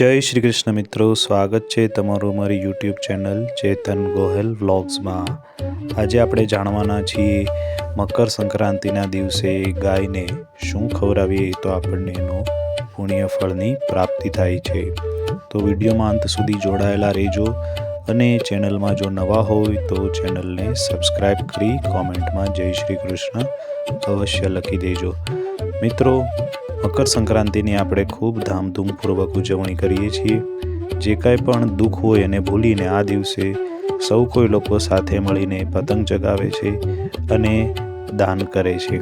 જય શ્રી કૃષ્ણ મિત્રો, સ્વાગત છે તમારું મારી યુટ્યુબ ચેનલ ચેતન ગોહેલ વ્લોગ્સમાં આજે આપણે જાણવાના છીએ મકર સંક્રાંતિના દિવસે ગાયને શું ખવડાવીએ તો આપણને એનો પુણ્ય ફળની પ્રાપ્તિ થાય છે. તો વિડીયોમાં અંત સુધી જોડાયેલા રહેજો અને ચેનલમાં જો નવા હોય તો ચેનલને સબસ્ક્રાઈબ કરી કોમેન્ટમાં જય શ્રી કૃષ્ણ અવશ્ય લખી દેજો. મિત્રો મકર સંક્રાંતિની આપણે ખૂબ ધામધૂમપૂર્વક ઉજવણી કરીએ છીએ. જે કાંઈ પણ દુઃખ હોય એને ભૂલીને આ દિવસે સૌ કોઈ લોકો સાથે મળીને પતંગ ચગાવે છે અને દાન કરે છે.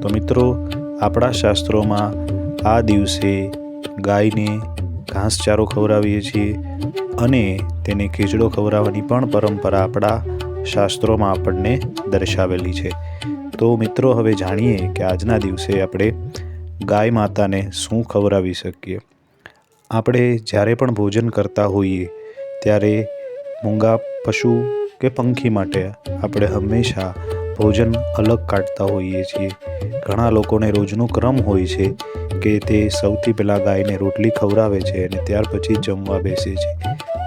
તો મિત્રો, આપણા શાસ્ત્રોમાં આ દિવસે ગાયને ઘાસચારો ખવડાવીએ છીએ અને તેને ખીચડો ખવડાવવાની પણ પરંપરા આપણા શાસ્ત્રોમાં આપણને દર્શાવેલી છે. તો મિત્રો, હવે જાણીએ કે આજના દિવસે આપણે ગાય માતાને શું ખવડાવી શકીએ? આપણે જ્યારે પણ ભોજન કરતા હોઈએ, ત્યારે મૂંગા પશુ કે પંખી માટે આપણે હંમેશા ભોજન અલગ કાઢતા હોઈએ છીએ. ઘણા લોકોને રોજનો ક્રમ હોય છે કે તે સૌથી પહેલાં ગાયને રોટલી ખવડાવે છે અને ત્યાર પછી જમવા બેસે છે.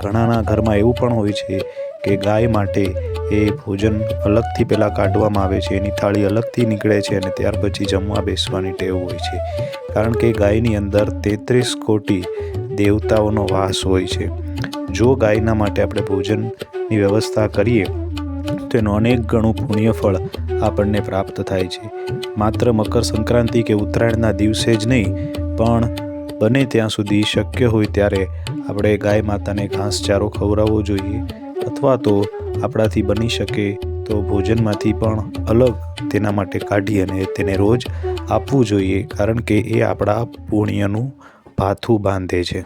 ઘણાના ઘરમાં એવું પણ હોય છે કે ગાય માટે એ ભોજન અલગથી પહેલાં કાઢવામાં આવે છે. એની થાળી અલગથી નીકળે છે અને ત્યાર પછી જમવા બેસવાની ટેવ હોય છે. કારણ કે ગાયની અંદર તેત્રીસ કોટી દેવતાઓનો વાસ હોય છે. જો ગાયના માટે આપણે ભોજનની વ્યવસ્થા કરીએ, તો અનેક ગણું પુણ્યફળ આપણને પ્રાપ્ત થાય છે. માત્ર મકર સંક્રાંતિ કે ઉત્તરાયણના દિવસે જ નહીં, પણ બને ત્યાં સુધી શક્ય હોય ત્યારે આપણે ગાય માતાને ઘાસચારો ખવડાવવો જોઈએ. અથવા તો આપણાથી બની શકે તો ભોજનમાંથી પણ અલગ તેના માટે કાઢી અને તેને રોજ આપવું જોઈએ કારણ કે એ આપણા પુણ્યનું ભાથું બાંધે છે.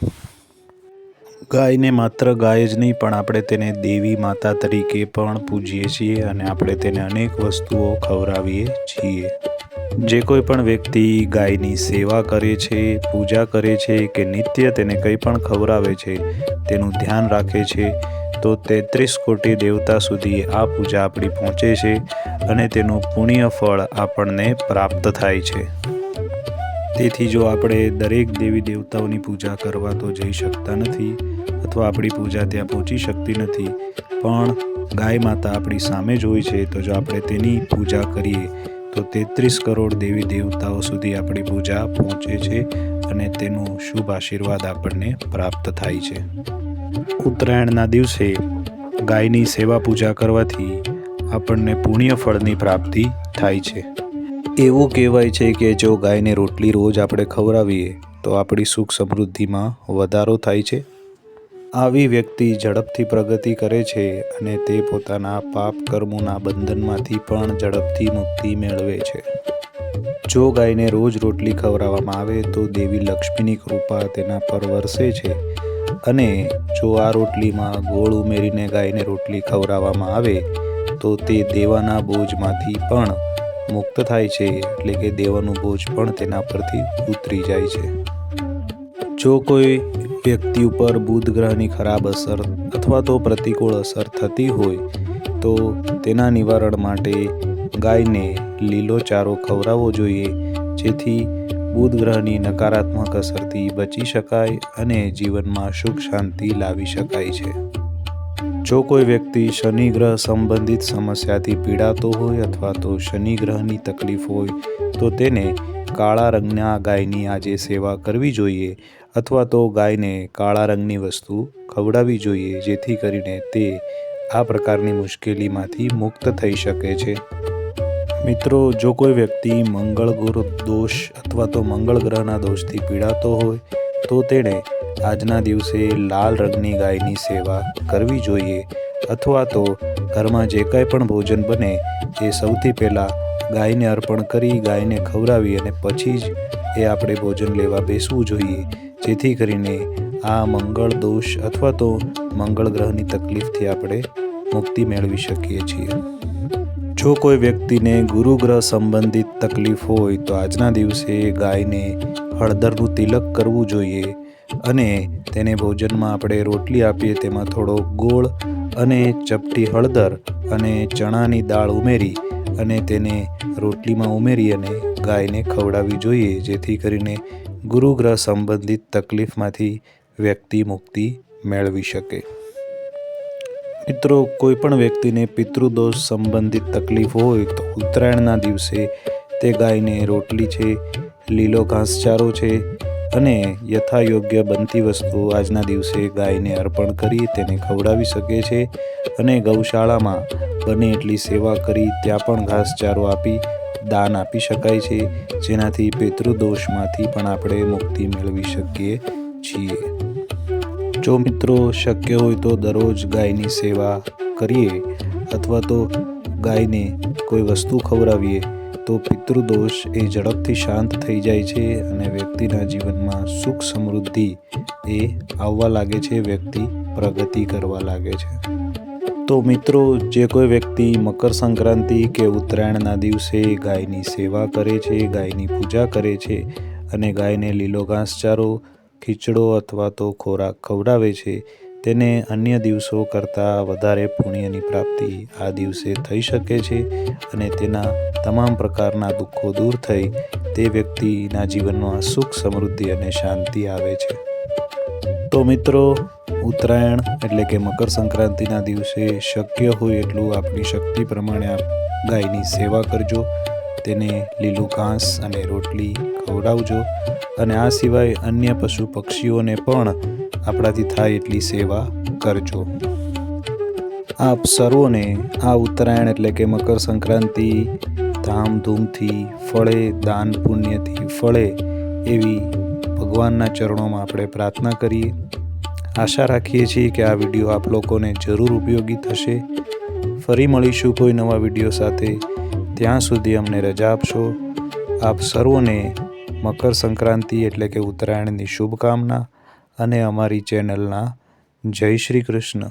ગાયને માત્ર ગાય જ નહીં, પણ આપણે તેને દેવી માતા તરીકે પણ પૂજીએ છીએ અને આપણે તેને અનેક વસ્તુઓ ખવડાવીએ છીએ. જે કોઈ પણ વ્યક્તિ ગાયની સેવા કરે છે, પૂજા કરે છે કે નિત્ય તેને કંઈ પણ ખવડાવે છે, તેનું ધ્યાન રાખે છે તો તેત્રીસ કોટી દેવતા સુધી આ પૂજા આપણી પહોંચે છે અને તેનું પુણ્ય ફળ આપણને પ્રાપ્ત થાય છે. તેથી જો આપણે દરેક દેવી દેવતાઓની પૂજા કરવા તો જઈ શકતા નથી અથવા આપણી પૂજા ત્યાં પહોંચી શકતી નથી, પણ ગાય માતા આપણી સામે જ હોય છે, તો જો આપણે તેની પૂજા કરીએ, તો તેત્રીસ કરોડ દેવી દેવતાઓ સુધી આપણી પૂજા પહોંચે છે અને તેનું શુભ આશીર્વાદ આપણને પ્રાપ્ત થાય છે. ઉત્તરાયણના દિવસે ગાયની સેવા પૂજા કરવાથી આપણને પુણ્ય ફળની પ્રાપ્તિ થાય છે. એવું કહેવાય છે કે જો ગાયને રોટલી રોજ આપણે ખવડાવીએ, તો આપણી સુખ સમૃદ્ધિમાં વધારો થાય છે. આવી વ્યક્તિ ઝડપથી પ્રગતિ કરે છે અને તે પોતાના પાપ કર્મોના બંધનમાંથી પણ ઝડપથી મુક્તિ મેળવે છે. જો ગાયને રોજ રોટલી ખવડાવવામાં આવે, તો દેવી લક્ષ્મીની કૃપા તેના પર વરસે છે. અને જો આ રોટલીમાં ગોળ ઉમેરીને ગાયને રોટલી ખવડાવવામાં આવે, તો તે દેવાના બોજમાંથી પણ મુક્ત થાય છે, એટલે કે દેવાનું બોજ પણ તેના પરથી ઉતરી જાય છે. જો કોઈ વ્યક્તિ ઉપર બુધ ગ્રહની ખરાબ અસર અથવા તો પ્રતિકૂળ અસર થતી હોય, તો તેના નિવારણ માટે ગાયને લીલો ચારો ખવડાવવો જોઈએ, જેથી બુધ ગ્રહની નકારાત્મક અસરથી બચી શકાય અને જીવનમાં સુખ શાંતિ લાવી શકાય છે. જો કોઈ વ્યક્તિ શનિ ગ્રહ સંબંધિત સમસ્યાથી પીડાતો હોય અથવા તો શનિ ગ્રહની તકલીફ હોય, તો તેને કાળા રંગના ગાયની આજે સેવા કરવી જોઈએ અથવા તો ગાયને કાળા રંગની વસ્તુ ખવડાવવી જોઈએ, જેથી કરીને તે આ પ્રકારની મુશ્કેલીમાંથી મુક્ત થઈ શકે છે. મિત્રો, જો કોઈ વ્યક્તિ મંગળ ગુરુ દોષ અથવા તો મંગળ ગ્રહના દોષથી પીડાતો હોય, તો તેણે આજના દિવસે લાલ રંગની ગાયની સેવા કરવી જોઈએ અથવા તો ઘરમાં જે કાંઈ પણ ભોજન બને, એ સૌથી પહેલાં ગાયને અર્પણ કરી, ગાયને ખવડાવી અને પછી જ એ આપણે ભોજન લેવા બેસવું જોઈએ. જેથી કરીને આ મંગળ દોષ અથવા તો મંગળ ગ્રહની તકલીફથી આપણે મુક્તિ મેળવી શકીએ છીએ. જો કોઈ વ્યક્તિને ગુરુગ્રહ સંબંધિત તકલીફ હોય તો આજના દિવસે ગાયને હળદરનું તિલક કરવું જોઈએ અને તેને ભોજનમાં આપણે રોટલી આપીએ તેમાં થોડો ગોળ અને ચપટી હળદર અને ચણાની દાળ ઉમેરી અને તેને રોટલીમાં ઉમેરી અને ગાયને ખવડાવવી જોઈએ, જેથી કરીને ગુરુગ્રહ સંબંધિત તકલીફમાંથી વ્યક્તિ મુક્તિ મેળવી શકે. મિત્રો, કોઈ પણ વ્યક્તિને પિતૃદોષ સંબંધિત તકલીફ હોય તો ઉત્તરાયણના દિવસે તે ગાયને રોટલી છે, લીલો ઘાસચારો છે અને યથાયોગ્ય બનતી વસ્તુ આજના દિવસે ગાયને અર્પણ કરી તેને ખવડાવી શકે છે અને ગૌશાળામાં બને એટલી સેવા કરી ત્યાં પણ ઘાસચારો આપી દાન આપી શકાય છે, જેનાથી પિતૃદોષમાંથી પણ આપણે મુક્તિ મેળવી શકીએ છીએ. જો મિત્રો શક્ય હોય તો દરરોજ ગાયની સેવા કરીએ અથવા તો ગાયને કોઈ વસ્તુ ખવડાવીએ, તો પિતૃદોષ એ ઝડપથી શાંત થઈ જાય છે અને વ્યક્તિના જીવનમાં સુખ સમૃદ્ધિ એ આવવા લાગે છે, વ્યક્તિ પ્રગતિ કરવા લાગે છે. તો મિત્રો, જે કોઈ વ્યક્તિ મકર સંક્રાંતિ કે ઉત્તરાયણના દિવસે ગાયની સેવા કરે છે, ગાયની પૂજા કરે છે અને ગાયને લીલો ઘાસચારો ખીચડો અથવા તો ખોરાક ખવડાવે છે, તેને અન્ય દિવસો કરતાં વધારે પુણ્યની પ્રાપ્તિ આ દિવસે થઈ શકે છે અને તેના તમામ પ્રકારના દુઃખો દૂર થઈ તે વ્યક્તિના જીવનમાં સુખ, સમૃદ્ધિ અને શાંતિ આવે છે. તો મિત્રો, ઉત્તરાયણ એટલે કે મકર સંક્રાંતિના દિવસે શક્ય હોય એટલું આપણી શક્તિ પ્રમાણે આપ ગાયની સેવા કરજો. તેને લીલું ઘાસ અને રોટલી ખવડાવજો અને આ સિવાય અન્ય પશુ પક્ષીઓને પણ આપણાથી થાય એટલી સેવા કરજો. આપ સર્વોને આ ઉત્તરાયણ એટલે કે મકર સંક્રાંતિ, ધામધૂમથી ફળે, દાન પુણ્યથી ફળે એવી ભગવાનના ચરણોમાં આપણે પ્રાર્થના કરીએ. આશા રાખીએ છીએ કે આ વીડિયો આપ લોકોને જરૂર ઉપયોગી થશે. ફરી મળીશું કોઈ નવા વીડિયો સાથે. ત્યાં સુધી અમને રજા આપશો. આપ સર્વોને મકર સંક્રાંતિ એટલે કે ઉત્તરાયણની શુભકામના અને અમારી ચેનલના જય શ્રી કૃષ્ણ.